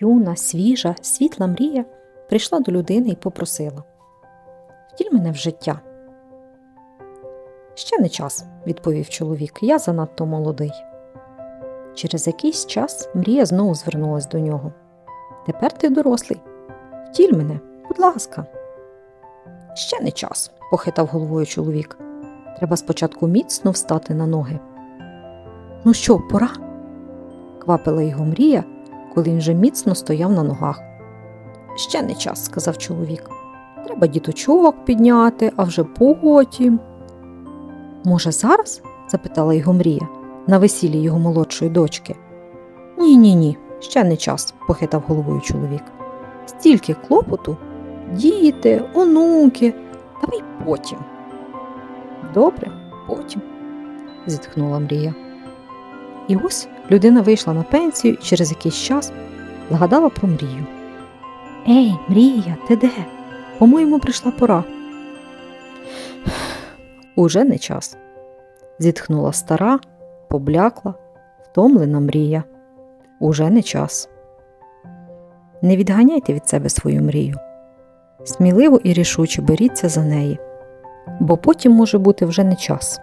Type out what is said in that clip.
Юна, свіжа, світла мрія прийшла до людини і попросила Втіль мене в життя. Ще не час, відповів чоловік, я занадто молодий. Через якийсь час мрія знову звернулась до нього. Тепер ти дорослий. Втіль мене, будь ласка. Ще не час, похитав головою чоловік. Треба спочатку міцно встати на ноги. Ну що, пора? квапила його мрія, коли він вже міцно стояв на ногах. Ще не час, сказав чоловік. Треба діточок підняти, а вже потім. Може, зараз? запитала його мрія, на весіллі його молодшої дочки. Ні, ні, ні, ще не час, похитав головою чоловік. Стільки клопоту, діти, онуки, давай потім. Добре, потім, зітхнула мрія. І ось людина вийшла на пенсію і через якийсь час згадала про мрію. Ей, мрія, ти де? По-моєму, прийшла пора. Уже не час. Зітхнула стара, поблякла, втомлена мрія. Уже не час. Не відганяйте від себе свою мрію. Сміливо і рішуче беріться за неї, бо потім може бути вже не час.